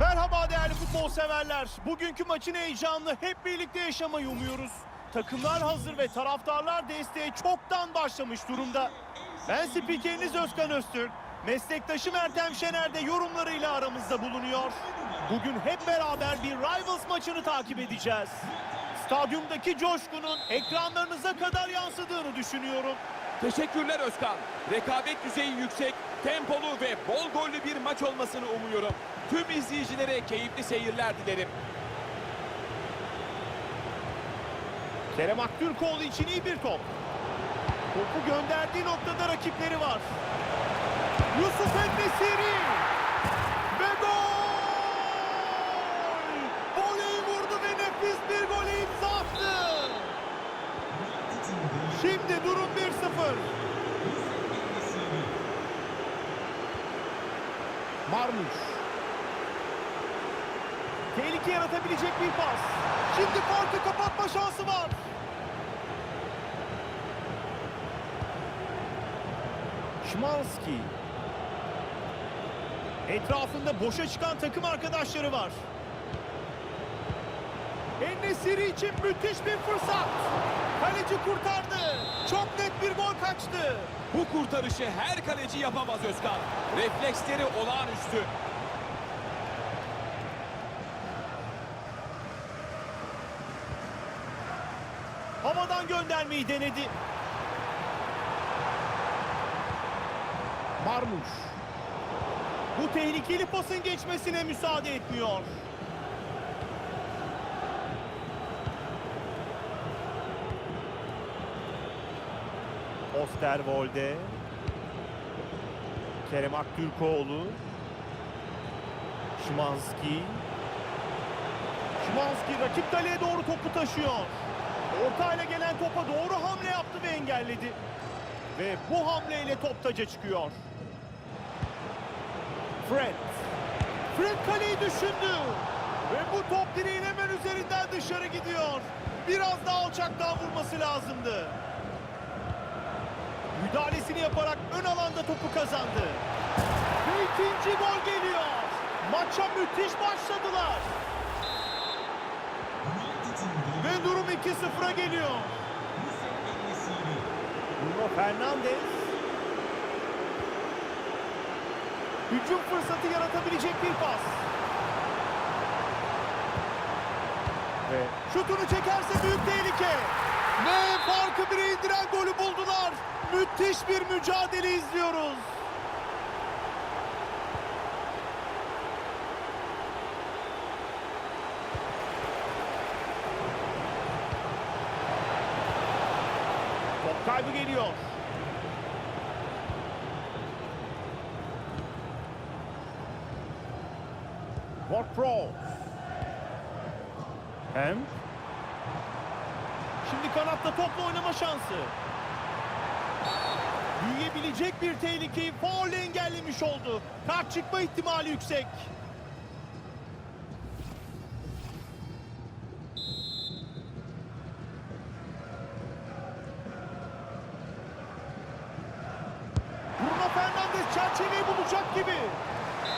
Merhaba değerli futbol severler. Bugünkü maçın heyecanını hep birlikte yaşamayı umuyoruz. Takımlar hazır ve taraftarlar desteğe çoktan başlamış durumda. Ben spikeriniz Özkan Öztürk. Meslektaşım Ertem Şener de yorumlarıyla aramızda bulunuyor. Bugün hep beraber bir Rivals maçını takip edeceğiz. Stadyumdaki coşkunun ekranlarınıza kadar yansıdığını düşünüyorum. Teşekkürler Özkan. Rekabet düzeyi yüksek, tempolu ve bol gollü bir maç olmasını umuyorum. Tüm izleyicilere keyifli seyirler dilerim. Kerem Aktürkoğlu için iyi bir top. Topu gönderdiği noktada rakipleri var. Yusuf Ennesiri. Ve gol! Voleyi vurdu ve nefis bir gole imza attı. Şimdi durum 1-0. Marmuş. Tehlike yaratabilecek bir pas. Şimdi farkı kapatma şansı var. Şimanski. Etrafında boşa çıkan takım arkadaşları var. Ennesiri için müthiş bir fırsat. Kaleci kurtardı. Çok net bir gol kaçtı. Bu kurtarışı her kaleci yapamaz Özkan. Refleksleri olağanüstü. Havadan göndermeyi denedi. Marmuş. Bu tehlikeli pasın geçmesine müsaade etmiyor. Osterwolde. Kerem Aktürkoğlu. Şimanski. Şimanski rakip kaleye doğru topu taşıyor. Ortayla gelen topa doğru hamle yaptı ve engelledi. Ve bu hamleyle top taca çıkıyor. Fred. Fred kaleyi düşündü. Ve bu top direğin hemen üzerinden dışarı gidiyor. Biraz daha alçaktan vurması lazımdı. Müdahalesini yaparak ön alanda topu kazandı. Ve ikinci gol geliyor. Maça müthiş başladılar. Ve durum 2-0'a geliyor. Bruno Fernandes. Hücum fırsatı yaratabilecek bir pas. Ve şutunu çekerse büyük tehlike. Ve farkı bire indiren golü buldular. Müthiş bir mücadele izliyoruz. Top kaybı geliyor. Ward-Prowse. Hem. Şimdi kanatta topla oynama şansı. Büyüyebilecek bir tehlikeyi faulle engellemiş oldu. Kart çıkma ihtimali yüksek. Bruno Fernandes çerçeveyi bulacak gibi.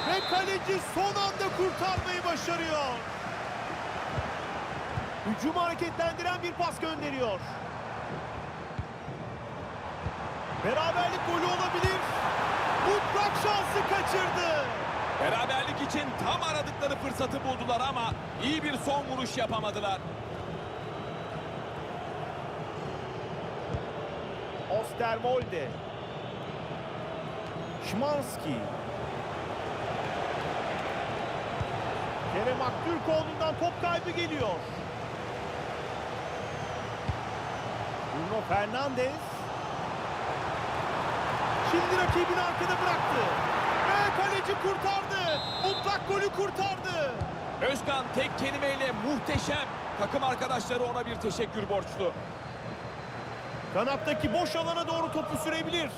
Ve kaleci son anda kurtarmayı başarıyor. Hücumu hareketlendiren bir pas gönderiyor. Beraberlik golü olabilir. Mutlak şansı kaçırdı. Beraberlik için tam aradıkları fırsatı buldular ama iyi bir son vuruş yapamadılar. Osterwolde. Şimanski. Kerem Aktürkoğlu'ndan top kaybı geliyor. Bruno Fernandes. Şimdi rakibini arkada bıraktı. Ve kaleci kurtardı. Mutlak golü kurtardı. Özkan tek kelimeyle muhteşem. Takım arkadaşları ona bir teşekkür borçlu. Kanattaki boş alana doğru topu sürebilir.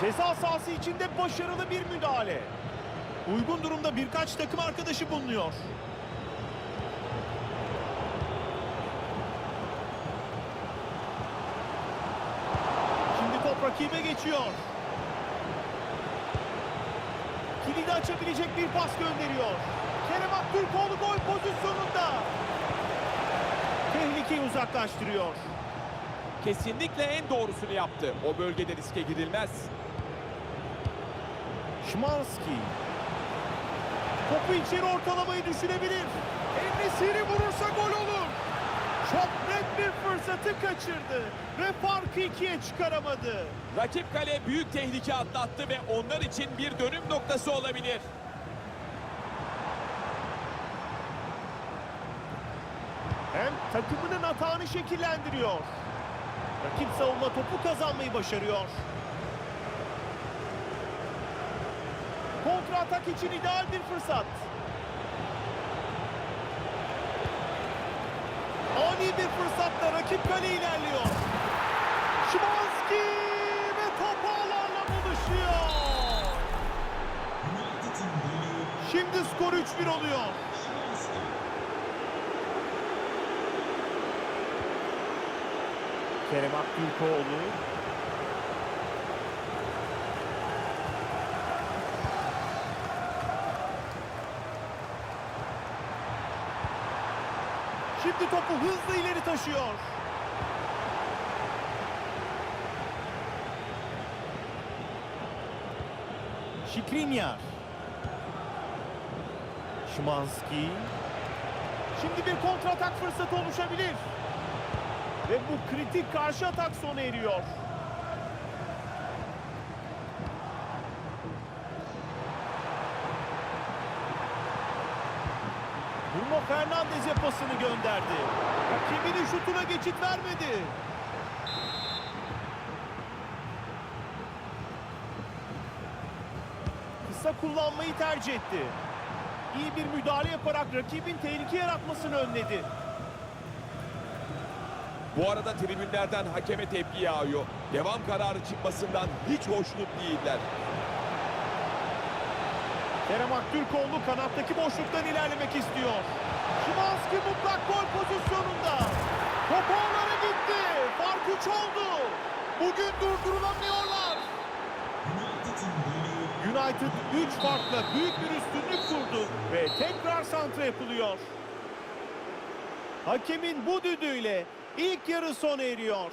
Ceza sahası içinde başarılı bir müdahale. Uygun durumda birkaç takım arkadaşı bulunuyor. Şimdi top rakibe geçiyor. Kilidi açabilecek bir pas gönderiyor. Kerem Aktürkoğlu gol pozisyonunda. Tehlikeyi uzaklaştırıyor. Kesinlikle en doğrusunu yaptı. O bölgede riske girilmez. Şmanski Topu içeri ortalamayı düşünebilir. Enesiri vurursa gol olur. Çok net bir fırsatı kaçırdı ve farkı ikiye çıkaramadı. Rakip kale büyük tehlike atlattı ve onlar için bir dönüm noktası olabilir. Hem takımının hatanı şekillendiriyor. Rakip savunma topu kazanmayı başarıyor. Kontra atak için ideal bir fırsat. Ani bir fırsatta rakip kale ilerliyor. Şimanski ve top ağlarla buluşuyor. Şimdi skor 3-1 oluyor. Kerem Aktürkoğlu. Şimdi topu hızlı ileri taşıyor. Şikrinyar. Şimanski. Şimdi bir kontratak fırsatı oluşabilir. Ve bu kritik karşı atak sona eriyor. Bruno Fernandes'e pasını gönderdi. Rakibinin şutuna geçit vermedi. Kısa kullanmayı tercih etti. İyi bir müdahale yaparak rakibin tehlike yaratmasını önledi. Bu arada tribünlerden hakeme tepki yağıyor. Devam kararı çıkmasından hiç hoşnut değiller. Kerem Aktürkoğlu kanattaki boşluktan ilerlemek istiyor. Şimanski mutlak gol pozisyonunda. Top ağlara gitti. Fark 3 oldu. Bugün durdurulamıyorlar. United 3 farkla büyük bir üstünlük kurdu ve tekrar santra yapılıyor. Hakemin bu düdüğüyle ilk yarı sona eriyor.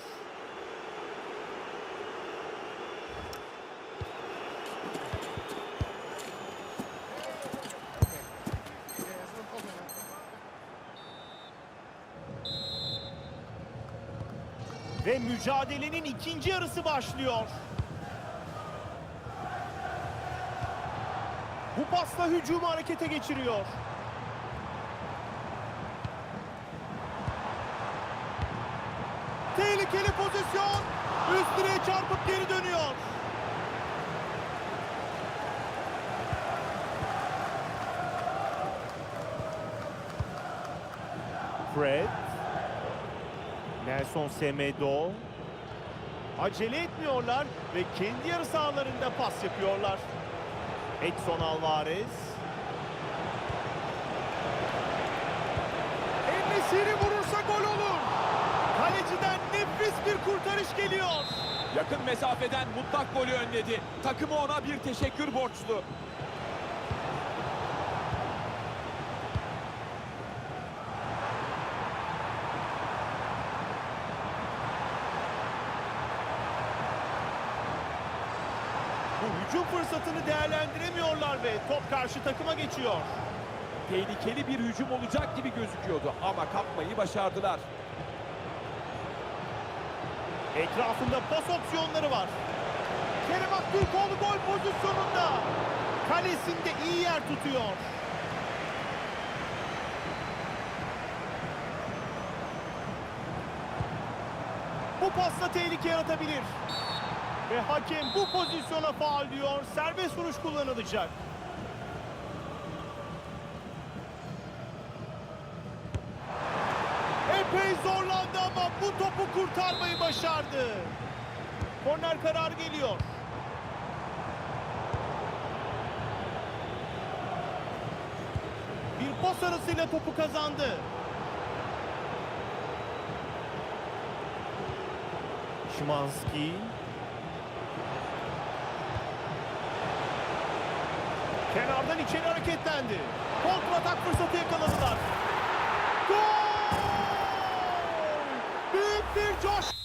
Ve mücadelenin ikinci yarısı başlıyor. Bu pasla hücumu harekete geçiriyor. Tehlikeli pozisyon. Üst direğe çarpıp geri dönüyor. Fred. Nelson Semedo. Acele etmiyorlar ve kendi yarı sahalarında pas yapıyorlar. Edson Alvarez. Enesiri vurursa gol olur. Kaleciden nefis bir kurtarış geliyor. Yakın mesafeden mutlak golü önledi. Takımı ona bir teşekkür borçlu. Bu hücum fırsatını değerlendiremiyorlar ve top karşı takıma geçiyor. Tehlikeli bir hücum olacak gibi gözüküyordu ama kapmayı başardılar. Etrafında pas opsiyonları var. Kerem Aktürkoğlu gol pozisyonunda. Kalesinde iyi yer tutuyor. Bu pasla tehlike yaratabilir. Ve hakem bu pozisyona faul diyor. Serbest vuruş kullanılacak. Epey zorlandı ama bu topu kurtarmayı başardı. Korner kararı geliyor. Bir pas arasıyla topu kazandı. Şimanski. Kenardan içeri hareketlendi. Kontratak fırsatı yakaladılar. Gol! Büyük bir coş.